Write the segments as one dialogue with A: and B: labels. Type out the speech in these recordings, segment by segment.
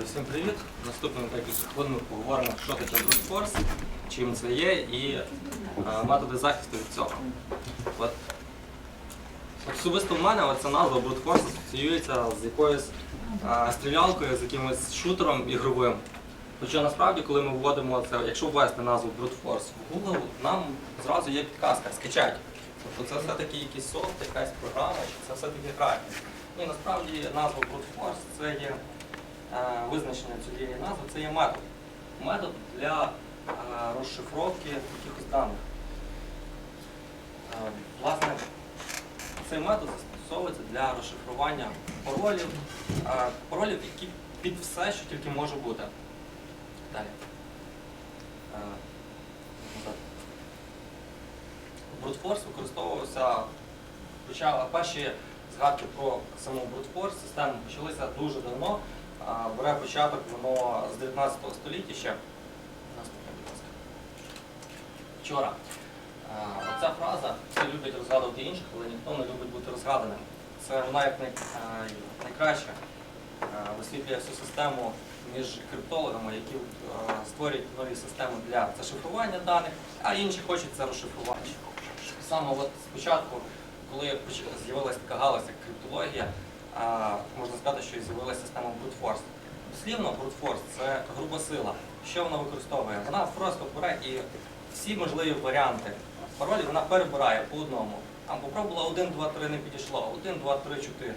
A: Всім привіт! Наступними декілька хвилин ми поговоримо, що таке Brute Force, чим це є і е, методи захисту від цього. От. Особисто в мене ця назва Brute Force асоціюється з якоюсь е, стрілялкою, з якимось шутером ігровим. Хоча насправді, коли ми вводимо це, якщо ввести назву Brute Force в Google, нам зразу є підказка скачать. Тобто це все-таки якийсь софт, якась програма, чи це все-таки гра. Ні, насправді назва Brute Force це є визначення цієї назви, це є метод. Метод для е, розшифровки якихось даних. Е, Власне, цей метод застосовується для розшифрування паролів, е, паролів, які під все, що тільки може бути. Далі. Е, Force використовувався, перші згадки про саму Force систему почалися дуже давно. Бере початок воно з 19 століття ще. Вчора. Оця фраза всі люблять розгадувати інших, але ніхто не любить бути розгаданим. Це вона як найкраще висвітлює всю систему між криптологами, які створюють нові системи для зашифрування даних, а інші хочуть це розшифрувати. Саме от спочатку, коли з'явилася така галузь, як криптологія, можна сказати, що з'явилася система Force. Дослівно Force – це груба сила. Що вона використовує? Вона просто бере і всі можливі варіанти паролів вона перебирає по одному. Там попробувала 1, 2, 3 не підійшло, 1, 2, 3, 4.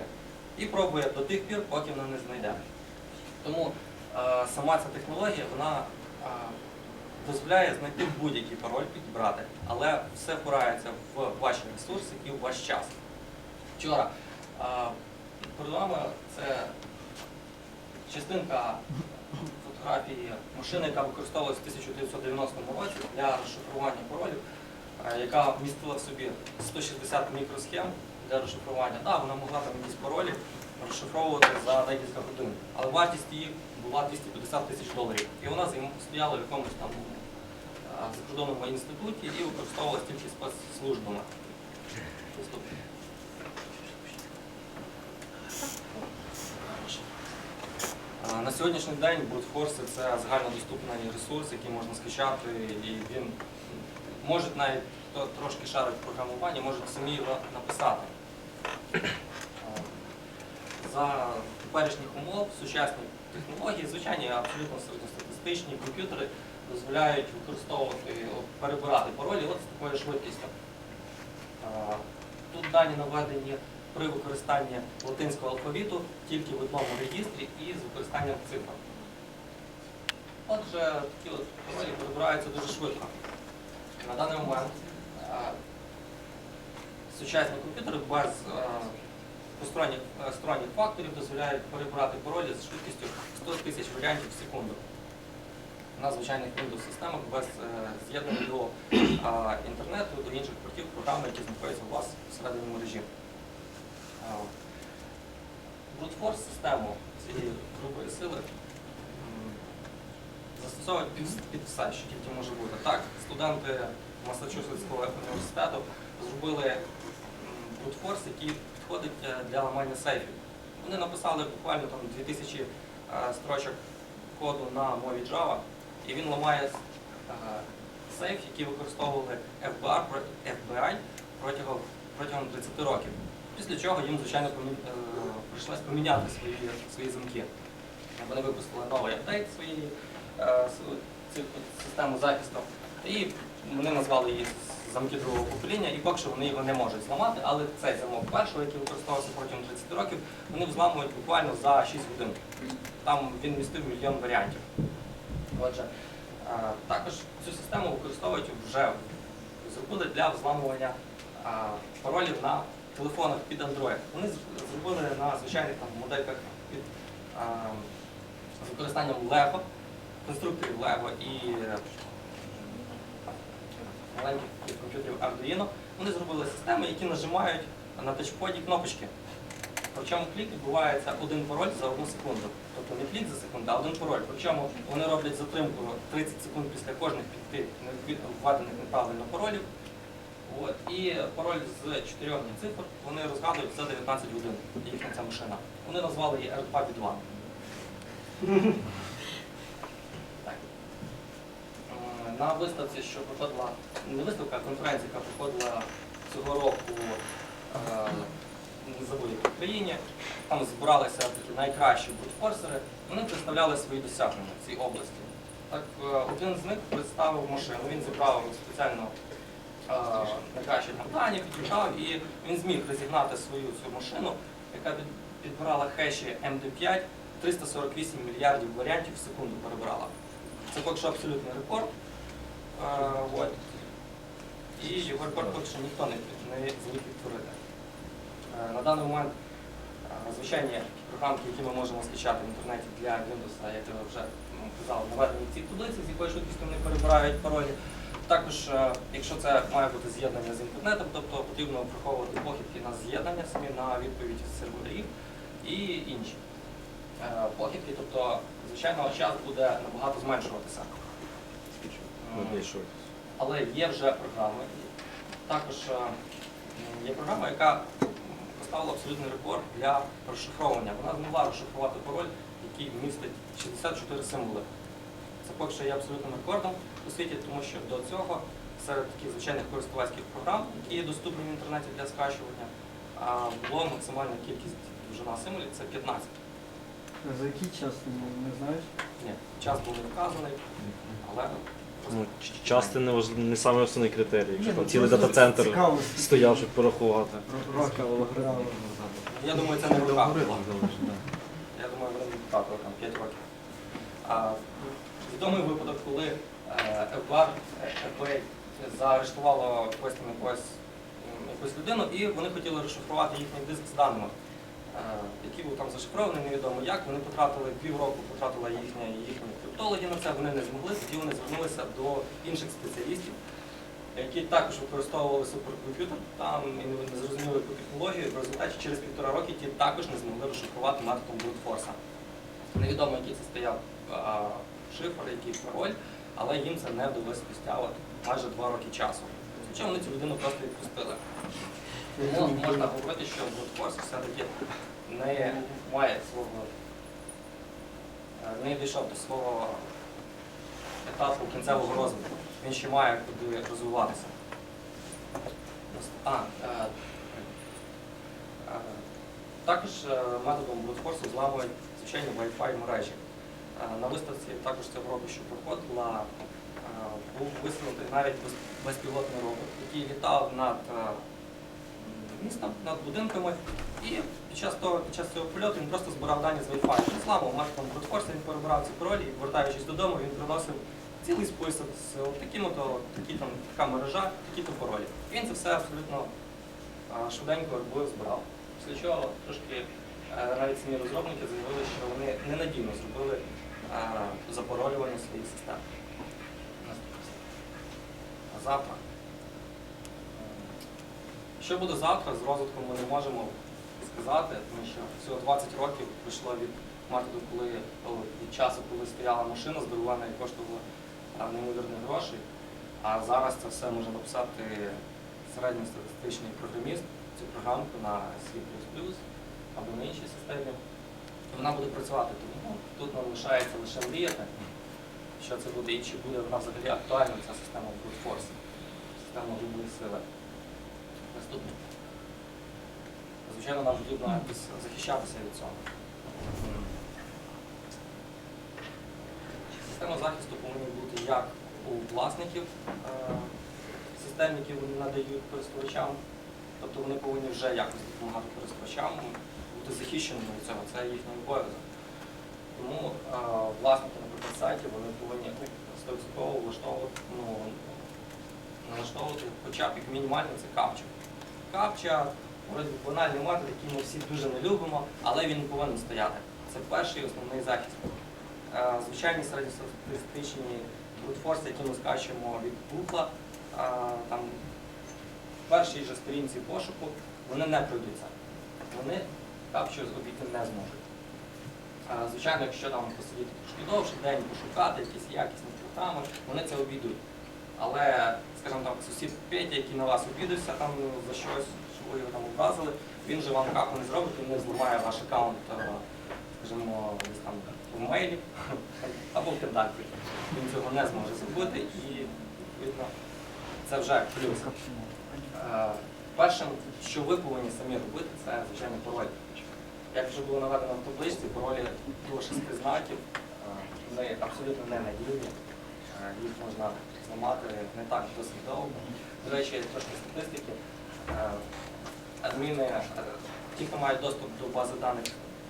A: І пробує до тих пір, поки вона не знайде. Тому е, сама ця технологія вона е, дозволяє знайти будь-який пароль підібрати, але все впирається в ваші ресурси і в ваш час. Вчора е, перед це частинка фотографії машини, яка використовувалася в 1990 році для розшифрування паролів, е, яка вмістила в собі 160 мікросхем для розшифрування. Так, вона могла там якісь паролі розшифровувати за декілька годин, але вартість її була 250 тисяч доларів. І вона стояла в якомусь там е, закордонному інституті і використовувалася тільки спецслужбами. Наступне. А, На сьогоднішній день Force – це загальнодоступний ресурс, який можна скачати, і він може навіть трошки шарить в програмуванні, може самі його написати. За теперішніх умов сучасні технології, звичайні абсолютно середньостатистичні комп'ютери дозволяють використовувати, перебирати паролі от з такою швидкістю. Тут дані наведені при використанні латинського алфавіту тільки в одному реєстрі і з використанням цифр. Отже, такі паролі перебираються дуже швидко. На даний момент е, сучасні комп'ютери без е, е, сторонніх факторів дозволяють перебирати паролі з швидкістю 100 тисяч варіантів в секунду. На звичайних Windows-системах без з'єднання до інтернету, до інших портів програми, які знаходяться у вас всередині мережі. Force систему цієї грубої сили застосовують під, що тільки може бути. Так, студенти Масачусетського університету зробили Force, який підходить е, для ламання сейфів. Вони написали буквально там 2000 е, строчок коду на мові Java, і він ламає е, сейф, який використовували FBI протягом 30 років. Після чого їм, звичайно, е, прийшлось поміняти свої, свої замки. Вони випустили новий апдейт своєї е, систему захисту. І вони назвали її замки другого покоління, і поки що вони його не можуть зламати, але цей замок першого, який використовувався протягом 30 років, вони взламують буквально за 6 годин. Там він містив мільйон варіантів. Отже, е, також цю систему використовують вже зробили для взламування паролів на телефонах під Android. Вони зробили на звичайних там, модельках під е, з використанням Lego, конструкторів Lego і е, маленьких комп'ютерів Arduino. Вони зробили системи, які нажимають на тачподі кнопочки. Причому клік відбувається один пароль за одну секунду. Тобто не клік за секунду, а один пароль. Причому вони роблять затримку 30 секунд після кожних п'яти введених неправильно паролів. От. І пароль з чотирьох цифр вони розгадують за 19 годин, їхня ця машина. Вони назвали її AirPub 2. Так. Е, На виставці, що проходила, не виставка, а конференція, яка проходила цього року е, не в Україні, там збиралися такі найкращі брутфорсери, вони представляли свої досягнення в цій області. Так, е, один з них представив машину, він зібрав спеціально найкращі там дані, і він зміг розігнати свою цю машину, яка підбирала хеші MD5, 348 мільярдів варіантів в секунду перебирала. Це поки що абсолютний рекорд. Е, от. І його рекорд поки що ніхто не, не зміг відтворити. Е, На даний момент е, звичайні програмки, які ми можемо скачати в інтернеті для Windows, як я вже ну, казав, наведені в цій таблиці, з якою швидкістю вони перебирають паролі. Також, е, якщо це має бути з'єднання з інтернетом, тобто потрібно враховувати похибки на з'єднання самі на відповідь серверів і інші е, похибки, тобто, звичайно, час буде набагато зменшуватися. Але є вже програми. Також е, є програма, яка поставила абсолютний рекорд для розшифровування. Вона змогла розшифрувати пароль, який містить 64 символи. Це поки що є абсолютним рекордом у світі, тому що до цього серед таких звичайних користувацьких програм, які є доступні в інтернеті для скачування, а, було максимальна кількість довжина символів це 15.
B: За який час не, не знаєш?
A: Ні, час був не вказаний, але
C: Ну, час це не, важ- не самий основний критерій, якщо
B: Ні,
C: там
B: ну,
C: цілий дата-центр стояв, щоб порахувати.
A: я думаю, це не в руках було. Я думаю, вони не втратили там 5 років. А, відомий випадок, коли ФБР, заарештувало якось там якось, м, якусь людину, і вони хотіли розшифрувати їхній диск з даними, е, які був там зашифрований, невідомо як. Вони потратили півроку, потратили їхні, їхні криптологи на це, вони не змогли, тоді вони звернулися до інших спеціалістів, які також використовували суперкомп'ютер, там і не зрозуміли яку технологію, в результаті через півтора роки ті також не змогли розшифрувати методом брутфорса. Невідомо, який це стояв шифр, який пароль, але їм це не вдалося спустя от майже два роки часу. Звичайно, вони цю людину просто відпустили. Тому можна говорити, що брутфорс все-таки не має свого, е, не дійшов до свого етапу кінцевого розвитку. Він ще має куди розвиватися. А, е, е, також е, методом брутфорсу зламують звичайні Wi-Fi мережі. Е, На виставці також цього року, що проходила, е, був висунутий навіть безпілотний робот, який літав над е, містом, над будинками, і під час, того, під час цього польоту він просто збирав дані з Wi-Fi. Він зламав методом брутфорсу, він перебирав ці паролі, і вертаючись додому, він приносив цілий список з от такими то такі там така мережа, такі то паролі. І він це все абсолютно швиденько робив, збирав. Після чого трошки навіть самі розробники заявили, що вони ненадійно зробили запаролювання своїх систем. А завтра. Е, Що буде завтра з розвитком ми не можемо сказати, тому що всього 20 років пройшло від методу, коли від часу, коли стояла машина здивована і коштувала а, неймовірні гроші. А зараз це все може написати середньостатистичний програміст, цю програмку на C++ або на іншій системі. І вона буде працювати. Тому ну, тут нам лишається лише мріяти, що це буде і чи буде вона взагалі актуальна, ця система Force, система грубої сили. Наступне. Звичайно, нам потрібно якось захищатися від цього. Система захисту повинна бути як у власників е, систем, які вони надають користувачам. Тобто вони повинні вже якось допомагати користувачам бути захищеними від цього, це їхній обов'язок. Тому е, власники, наприклад, сайтів, вони повинні 100% влаштовувати, ну, налаштовувати хоча б як мінімально це капчу. Капча, вроді банальний метод, який ми всі дуже не любимо, але він повинен стояти. Це перший основний захист. Е, Звичайні середньостатистичні брутфорси, які ми скачуємо від Google, там в першій же сторінці пошуку, вони не пройдуться. Вони капчу обійти не зможуть. Е, Звичайно, якщо там посидіти трошки довше, день пошукати якісь якісні програми, вони це обійдуть. Але, скажімо так, сусід Петя, який на вас обідався там за щось, що ви його там образили, він же вам капу не зробить, він не зламає ваш аккаунт скажімо, десь там в мейлі або в контакті. Він цього не зможе зробити і відповідно це вже плюс. Першим, що ви повинні самі робити, це звичайно пароль. Як вже було наведено в табличці, паролі до шести знаків е, вони абсолютно не надійні. Е, Їх можна зламати не так досить довго. До речі, трошки статистики. Е, Адміни, ті, хто мають доступ до бази даних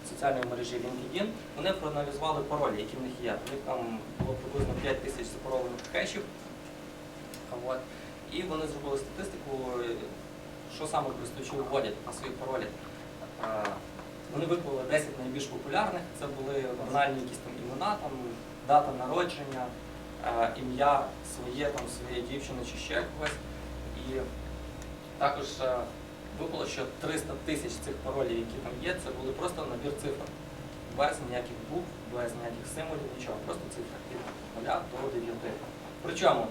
A: соціальної мережі LinkedIn, вони проаналізували паролі, які в них є. У них там було приблизно 5 тисяч запарованих хешів. От. І вони зробили статистику, що саме користувачі вводять на свої паролі. Вони виклали 10 найбільш популярних. Це були банальні якісь там імена, там, дата народження, е, ім'я своє, там, своєї дівчини чи ще когось. І також е, випало, що 300 тисяч цих паролів, які там є, це були просто набір цифр. Без ніяких букв, без ніяких символів, нічого, просто цифри від 0 до 9. Причому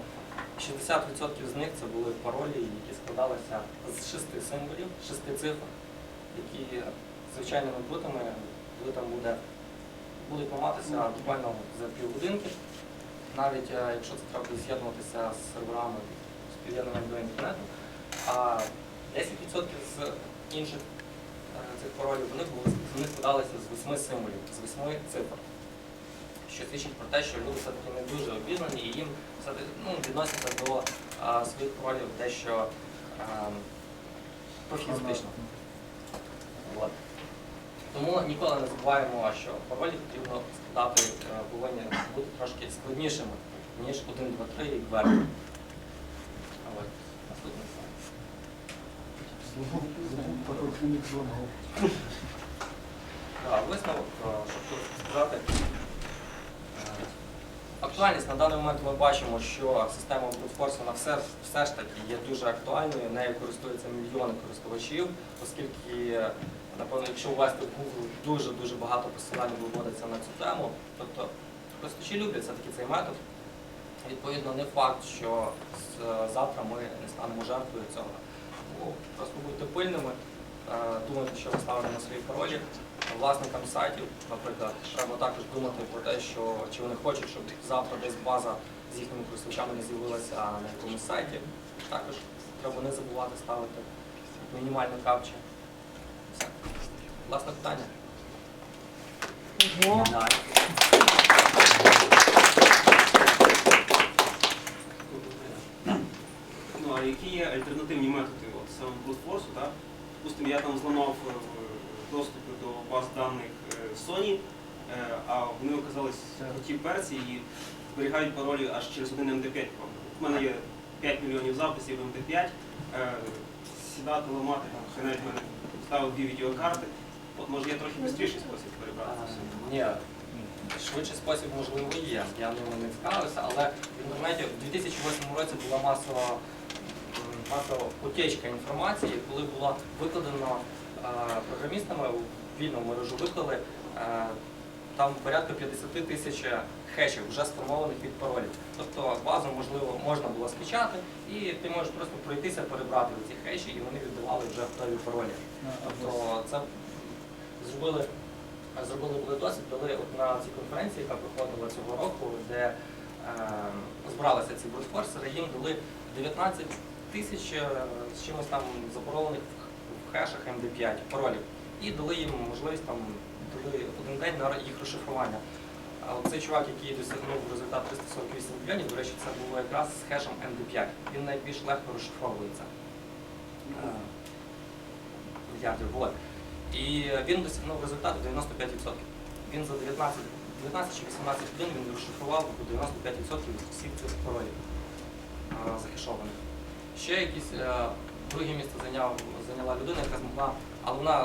A: 60% з них це були паролі, які складалися з шести символів, шести цифр, які звичайними бутами, коли там буде, будуть ламатися буквально за півгодинки. Навіть е, якщо це треба буде з'єднуватися з серверами з під'єднанням до інтернету. А 10% з інших е, цих паролів вони були вони складалися з восьми символів, з восьми цифр. Що свідчить про те, що люди все-таки не дуже обізнані і їм ну, відносяться до а, своїх паролів дещо а, профілістично. От. Тому ніколи не забуваємо, що паролі потрібно складати, е, повинні бути трошки складнішими, ніж 1, 2, 3 і вверх. Наступний слайд. Висновок, е, щоб тут сказати. Е, Актуальність на даний момент ми бачимо, що система вона все, все ж таки є дуже актуальною, нею користуються мільйони користувачів, оскільки, напевно, якщо ввести в Google, дуже-дуже багато посилань виводиться на цю тему. Тобто користувачі люблять все-таки цей метод. Відповідно, не факт, що завтра ми не станемо жертвою цього. Тому просто будьте пильними, е, думайте, що ви ставите на свої паролі. Власникам сайтів, наприклад, треба також думати про те, що чи вони хочуть, щоб завтра десь база з їхніми користувачами не з'явилася на якомусь сайті. Також треба не забувати ставити мінімальну капчу. Власне питання.
D: Ну, а які є альтернативні методи от саме брутфорсу, так? Допустимо, я там зламав е, доступи до баз даних е, Sony, е, а вони оказались круті перці і зберігають паролі аж через один MD5. У мене є 5 мільйонів записів MD5, е, сідати, ламати, там, хай навіть в мене ставив дві відеокарти. От може є трохи швидший спосіб перебрати це все.
A: Ні, швидший спосіб можливо є. Я ними не цікавився, але в інтернеті в 2008 році була масова, масова утечка інформації, коли було викладено е, програмістами у вільну мережу виклали е, там порядка 50 тисяч хешів вже сформованих від паролів. Тобто базу можливо можна було скачати, і ти можеш просто пройтися, перебрати ці хеші, і вони віддавали вже готові паролі. Тобто це зробили, зробили були досвід, дали от на цій конференції, яка проходила цього року, де е, збиралися ці брутфорсери, їм дали 19 тисяч е, з чимось там запарованих в хешах MD5 паролів. І дали їм можливість там дали один день на їх розшифрування. Цей чувак, який досягнув результат 348 мільйонів, до речі, це було якраз з хешем MD5. Він найбільш легко розшифровується. Е, Мільярдів. І він досягнув результату 95%. Він за 19, 19 чи 18 годин він розшифрував 95% всіх цих паролів захешованих. Ще якісь е, друге місце зайняв, зайняла людина, яка змогла, але вона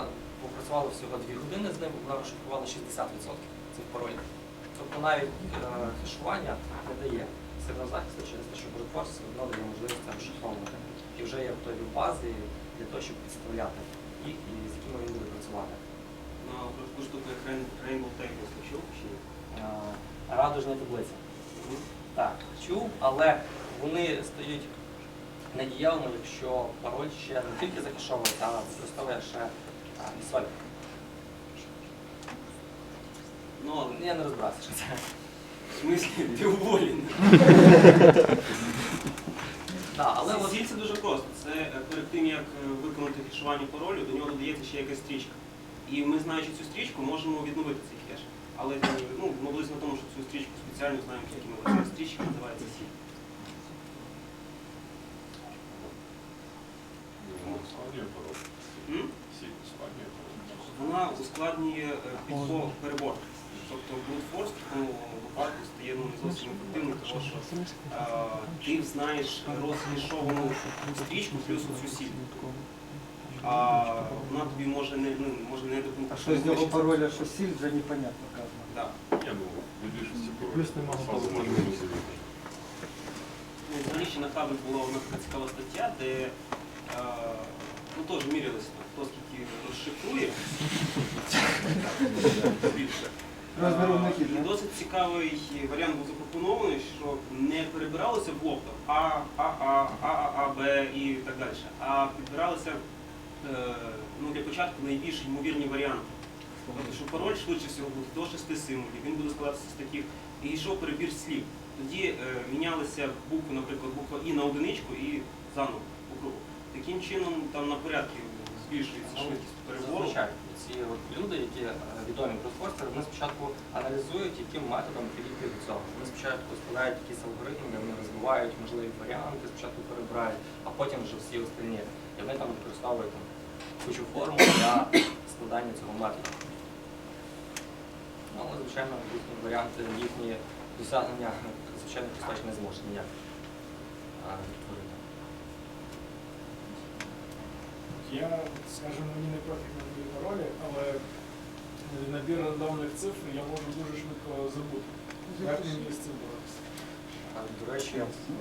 A: попрацювала всього 2 години з ним, вона розшифрувала 60% цих паролів. Тобто навіть хешування не дає сильного захисту через те, що брутфорс одно дає можливість розшифровувати. І вже є готові бази для того, щоб підставляти їх і з якими він буде працювати.
D: А про таку штуку, як Rainbow Tables, ти чув чи ні?
A: Е, Радужна таблиця. Так, чув, але вони стають недієвими, якщо пароль ще не тільки захешовується, а використовує ще і соль.
D: Ну,
A: Я не розбирався, що це.
D: в смислі, ти уволений.
A: Да, але от
D: Сіль це дуже просто. Це е, перед тим, як е, виконати хешування паролю, до нього додається ще якась стрічка. І ми, знаючи цю стрічку, можемо відновити цей хеш. Але е, ну, моглося на тому, що цю стрічку спеціально знаємо, як ми ця стрічка називається сіль. М? Вона ускладнює е, підбор перебор. Тобто force в такому випадку стає ну, не зовсім ефективним, тому що е, ти знаєш розфішовану стрічку плюс цю сіль. А вона тобі може не, ну, може не допомогти.
B: А що з нього пароля, що сіль, вже непонятно казано.
D: Да.
B: Плюс нема
D: Ну, Взагалі ще на хабі була одна така цікава стаття, де е, ну, теж мірялися, хто скільки розшифрує. Більше. І досить цікавий варіант був запропонований, що не перебиралося в лоптах А, А, А, А, А, А, Б і так далі, а підбиралися е, ну, для початку найбільш ймовірні варіанти. Тобто, що пароль швидше всього буде до шести символів, він буде складатися з таких, і йшов перебір слів. Тоді е, мінялися букви, наприклад, буква І на одиничку і заново по кругу. Таким чином там на порядки збільшується швидкість перебору.
A: Ці от люди, які е, відомі бродфостери, вони спочатку аналізують, яким методом підійти до цього. Вони спочатку складають якісь алгоритми, вони розвивають можливі варіанти, спочатку перебирають, а потім вже всі остальні. І вони там використовують там, кучу формул для складання цього методу. Ну, але, звичайно, їхні варіанти, їхні досягнення, звичайно, не зможе ніяк а, відтворити.
E: Я, скажімо, мені не профіль набір паролі, але набір рандомних цифр я можу дуже швидко забути. Як мені з цим боротися?
A: До речі,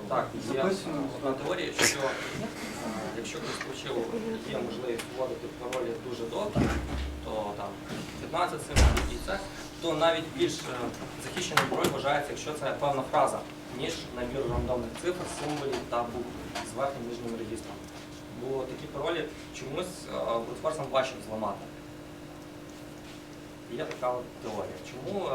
A: так, є одна теорія, що е, якщо користувачу є можливість вводити паролі дуже довгі, то там 15 символів і це, то навіть більш е, захищений пароль вважається, якщо це певна фраза, ніж набір рандомних цифр, символів та букв з верхнім нижнім регістром. Бо такі паролі чомусь брутфорсом важче зламати. Є така от теорія. Чому е,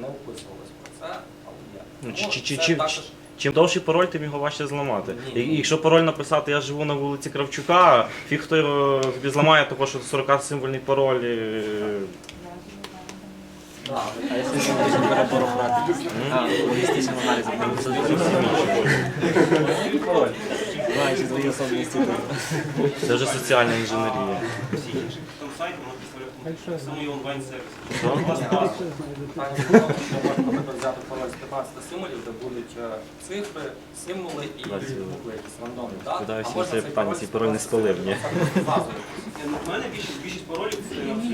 A: не описувалось про це, але є.
C: Ну,
A: Тому
C: чи- чи- чи-
A: також
C: Чим довший пароль, тим його важче зламати.
A: Ні.
C: І, якщо пароль написати, я живу на вулиці Кравчука, фіг хто його зламає, того що 40 символьний пароль. е,
F: А якщо бере брати? Логістичним аналізом. Знаючи свої особливості.
C: Це вже соціальна інженерія.
D: Там сайти вона представляє саме онлайн-сервіс.
A: Можна, взяти пароль з 15 символів, де будуть е, цифри, символи і букви якісь рандомні. можна
C: це
A: цей
C: пароль не спалив,
A: фразою.
D: Ну, мене більшість, паролів це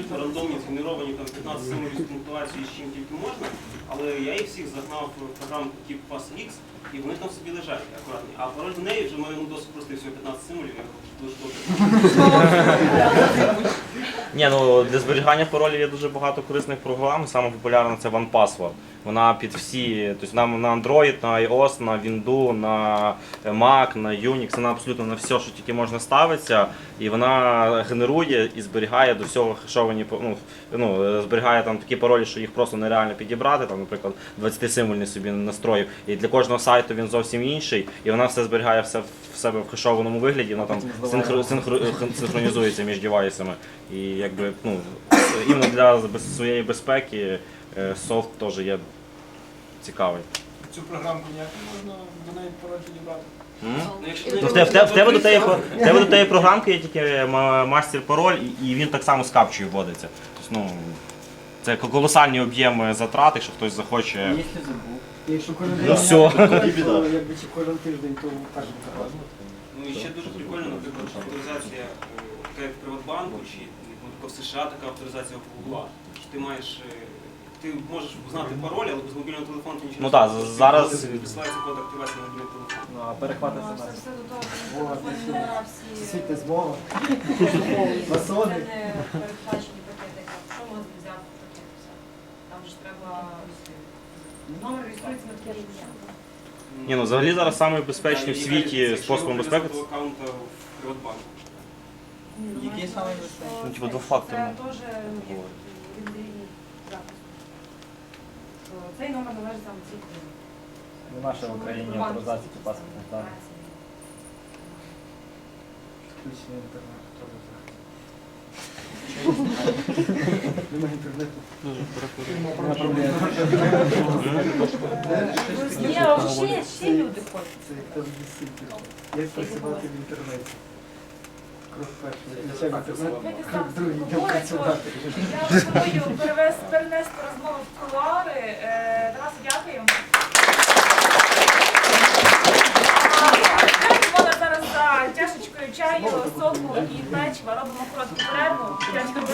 D: абсолютно рандомні, згенеровані там 15 символів з пунктуації з чим тільки можна, але я їх всіх загнав в програму тип PassX, і вони там собі лежать акуратні. А пароль до неї вже в досить простий, всього 15 символів, я дуже добре.
C: Ні, ну для зберігання паролів є дуже багато корисних програм. Саме популярна це OnePassword. Вона під всі, тобто на, на Android, на iOS, на Windows, на Mac, на Unix, вона абсолютно на все, що тільки можна ставиться. І вона генерує і зберігає до всього хешовані ну, ну, зберігає там такі паролі, що їх просто нереально підібрати. Там, наприклад, 20 символьний собі настроїв. І для кожного сайту він зовсім інший, і вона все зберігає все в себе в хешованому вигляді, вона там синхро, синхро, синхронізується між девайсами. І якби ну, іменно для своєї безпеки е, софт теж є цікавий.
E: Цю програмку ніяк не можна до неї пароль підібрати.
C: М?
D: Ну, якщо
C: То в, те- в, те- в тебе до тієї про- в тебе до тієї програмки є тільки ма- мастер пароль, і, і він так само з капчею вводиться. Тобто, ну, це колосальні об'єми затрат, якщо хтось захоче.
F: Якщо забув.
B: Якщо кожен
C: Ну,
B: день,
C: все.
B: то якби чи кожен тиждень, то так не разом.
D: Ну і ще дуже прикольно, наприклад, авторизація е, така як в Приватбанку, чи ну, в США така авторизація в Google. Що ти маєш. е, Ти можеш знати пароль, але без мобільного телефону ти нічого
C: Ну
D: не
C: так, зараз-
D: Висилається код активації на мобільний телефон.
F: Ну, а перехвати
G: Ну. Це все до того, що
B: О,
G: телефонні
B: отлично.
G: номера всі
B: Світи змова.
G: це
B: Масони.
G: не передбачені пакети. Що можна взяти в пакет? все. Там ж треба номер реєструється на ім'я.
C: Ні, ну взагалі зараз найбезпечний в світі способом безпеки.
D: до аккаунта в Приватбанку.
F: Який
G: Який
F: саме?
C: Ну, типу, двофакторний.
G: Це теж ну, як він. Цей номер належить саме цій людині.
F: Нема ще в Україні авторизації паспортних даних.
B: Включення інтернету теж зараз. Немає інтернету. Нема проблем.
G: Ні, а ще, ще люди хочуть.
B: Це як там дійсно. Як працювати в інтернеті?
H: Я пропоную перенести розмову в кулуари. Тарасу, дякую. А, зараз за чашечкою чаю, соку і печива робимо коротку перерву, 5 хвилин.